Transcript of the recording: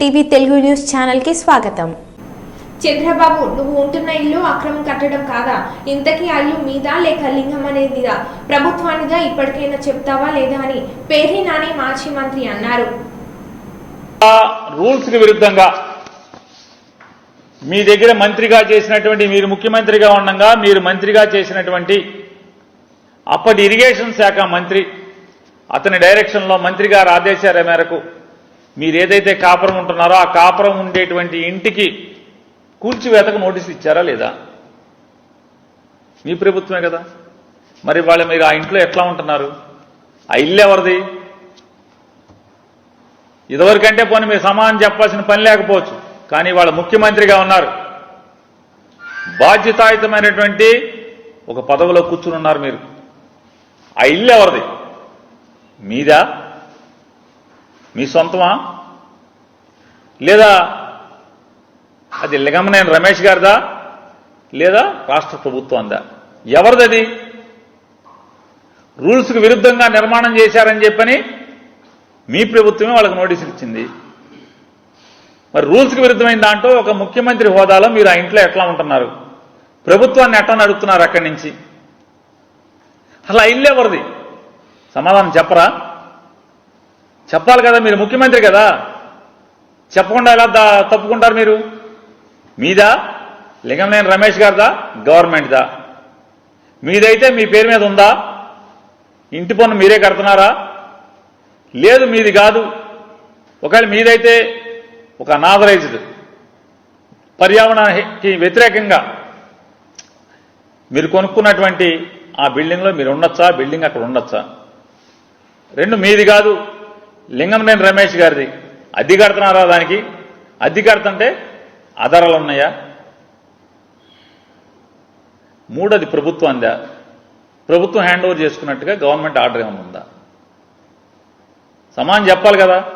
TV Telugu news ఛానల్కి స్వాగతం. చంద్రబాబు నువ్వు ఉంటున్న ఇల్లు అక్రమం కట్టడం కాదా? ఇంతకీ అల్లు మీదా లేక లింగం అనేదిదా? ప్రభుత్వానిదా ఇప్పటికైనా చెప్తావా లేదా అని పేర్ని నాని మాజీ మంత్రి అన్నారు. రూల్స్కి విరుద్ధంగా మీ దగ్గర మంత్రిగా చేసినటువంటి మీరు ముఖ్యమంత్రిగా ఉండగా మీరు మంత్రిగా చేసినటువంటి అప్పటి ఇరిగేషన్ శాఖ మంత్రి అతని డైరెక్షన్లో మంత్రి గారు ఆదేశాల మేరకు మీరు ఏదైతే కాపురం ఉంటున్నారో ఆ కాపురం ఉండేటువంటి ఇంటికి కూల్చివేతకు నోటీసు ఇచ్చారా లేదా? మీ ప్రభుత్వమే కదా. మరి వాళ్ళు మీరు ఆ ఇంట్లో ఎట్లా ఉంటున్నారు? ఆ ఇల్లు ఎవరిది? ఇదివరకంటే పోనీ మీరు సమానం చెప్పాల్సిన పని లేకపోవచ్చు. కానీ వాళ్ళ ముఖ్యమంత్రిగా ఉన్నారు. బాధ్యతాయుతమైనటువంటి ఒక పదవిలో కూర్చుని ఉన్నారు మీరు. ఆ ఇల్లు ఎవరిది? మీదా? మీ సొంతమా? లేదా అది లింగమనేని రమేష్ గారిదా? లేదా రాష్ట్ర ప్రభుత్వందా? ఎవరిదది? రూల్స్కి విరుద్ధంగా నిర్మాణం చేశారని చెప్పని మీ ప్రభుత్వమే వాళ్ళకి నోటీసులు ఇచ్చింది. మరి రూల్స్కి విరుద్ధమైన దాంట్లో ఒక ముఖ్యమంత్రి హోదాలో మీరు ఆ ఇంట్లో ఎట్లా ఉంటున్నారు? ప్రభుత్వాన్ని ఎట్లా నడుపుతున్నారు అక్కడి నుంచి? అలా ఇల్లు ఎవరిది? సమాధానం చెప్పరా? చెప్పాలి కదా మీరు ముఖ్యమంత్రి కదా. చెప్పకుండా ఎలా దా- తప్పుకుంటారు మీరు? మీదా? లింగంనేని రమేష్ గారిదా? గవర్నమెంట్దా? మీదైతే మీ పేరు మీద ఉందా? ఇంటి పన్ను మీరే కడుతున్నారా? లేదు మీది కాదు. ఒకవేళ మీదైతే ఒక అనాథరైజ్డ్ పర్యావరణానికి వ్యతిరేకంగా మీరు కొనుక్కున్నటువంటి ఆ బిల్డింగ్లో మీరు ఉండొచ్చా? బిల్డింగ్ అక్కడ ఉండొచ్చా? రెండు మీది కాదు. లింగంనేని రమేష్ గారిది. అద్దె కడుతున్నారా దానికి? అద్దె కడుతుంటే ఆధారాలు ఉన్నాయా? మూడోది ప్రభుత్వం అందా? ప్రభుత్వం హ్యాండ్ ఓవర్ చేసుకున్నట్టుగా గవర్నమెంట్ ఆర్డర్ ఏమైనా ఉందా? సమానం చెప్పాలి కదా.